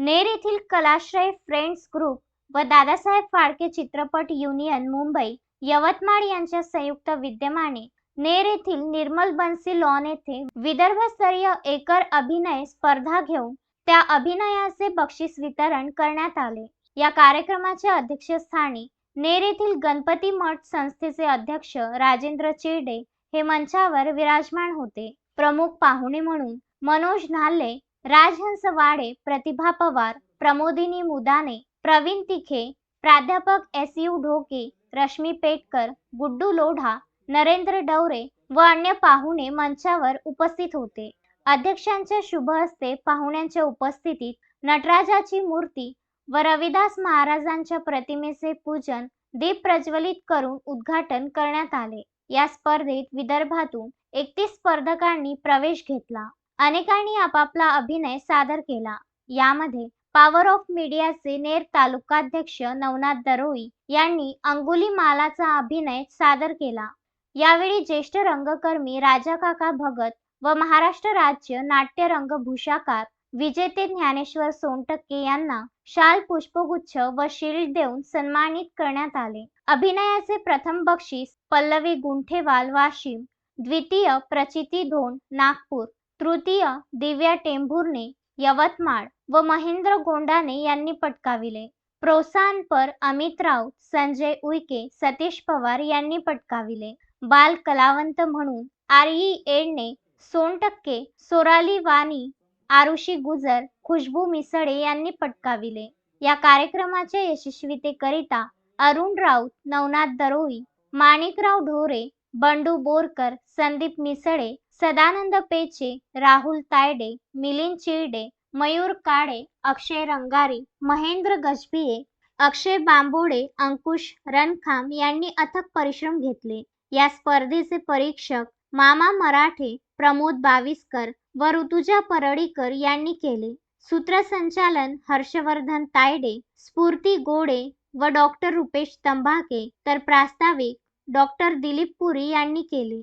नेर येथील कलाश्रय friends group व दादासाहेब फाळके चित्रपट युनियन मुंबई यवतमाळ यांच्या संयुक्त विद्यमाने नेर येथील निर्मल बन्सी लॉन येथे विदर्भस्तरीय एकर अभिनय स्पर्धा घेऊन त्या अभिनयाचे बक्षीस वितरण करण्यात आले. या कार्यक्रमाच्या अध्यक्षस्थानी नेर येथील गणपती मठ संस्थेचे अध्यक्ष राजेंद्र चिरडे हे मंचावर विराजमान होते. प्रमुख पाहुणे म्हणून मनोज नाल्ले राजहंस वाडे प्रतिभा पवार प्रमोदिनी मुदाने प्रवीण तिखे प्राध्यापक एस यू ढोके रश्मी पेटकर गुड्डू लोढा नरेंद्र डवरे व अन्य पाहुणे मंचावर उपस्थित होते. अध्यक्षांच्या शुभ हस्ते पाहुण्यांच्या उपस्थितीत नटराजाची मूर्ती व रविदास महाराजांच्या प्रतिमेचे पूजन दीप प्रज्वलित करून उद्घाटन करण्यात आले. या स्पर्धेत विदर्भातून एकतीस स्पर्धकांनी प्रवेश घेतला. अनेकांनी आपापला अभिनय सादर केला. यामध्ये पॉवर ऑफ मीडियाचे नेर तालुकाध्यक्ष नवनाथ दरोई यांनी अंगुली मालाचा अभिनय सादर केला. यावेळी ज्येष्ठ रंगकर्मी राजाकाका भगत व महाराष्ट्र राज्य नाट्य रंगभूषाकार विजेते ज्ञानेश्वर सोनटक्के यांना शाल पुष्पगुच्छ व शिल्ड देऊन सन्मानित करण्यात आले. अभिनयाचे प्रथम बक्षीस पल्लवी गुंठेवाल वाशिम द्वितीय प्रचिती धोंड नागपूर तृतीय दिव्या टेंभुर्णे यवतमाळ व महेंद्र गोंडाने यांनी पटकाविले. प्रोत्साहनपर अमित राऊत संजय उईके सतीश पवार यांनी पटकाविले. बाल कलावंत म्हणून आरई एडणे सोनटक्के सोराली वाणी आरुषी गुजर खुशबू मिसळे यांनी पटकाविले. या कार्यक्रमाच्या यशस्वीतेकरिता अरुण राऊत नवनाथ दरोई माणिकराव ढोरे बंडू बोरकर संदीप मिसळे सदानंद पेचे राहुल तायडे मिलिंद चिरडे मयूर काळे अक्षय रंगारी महेंद्र गजबिये अक्षय बांबोडे अंकुश रणखाम यांनी अथक परिश्रम घेतले. या स्पर्धेचे परीक्षक मामा मराठे प्रमोद बाविस्कर व ऋतुजा परळीकर यांनी केले. सूत्रसंचालन हर्षवर्धन तायडे स्फूर्ती गोडे व डॉक्टर रुपेश तंबाके तर प्रास्ताविक डॉक्टर दिलीप पुरी यांनी केले.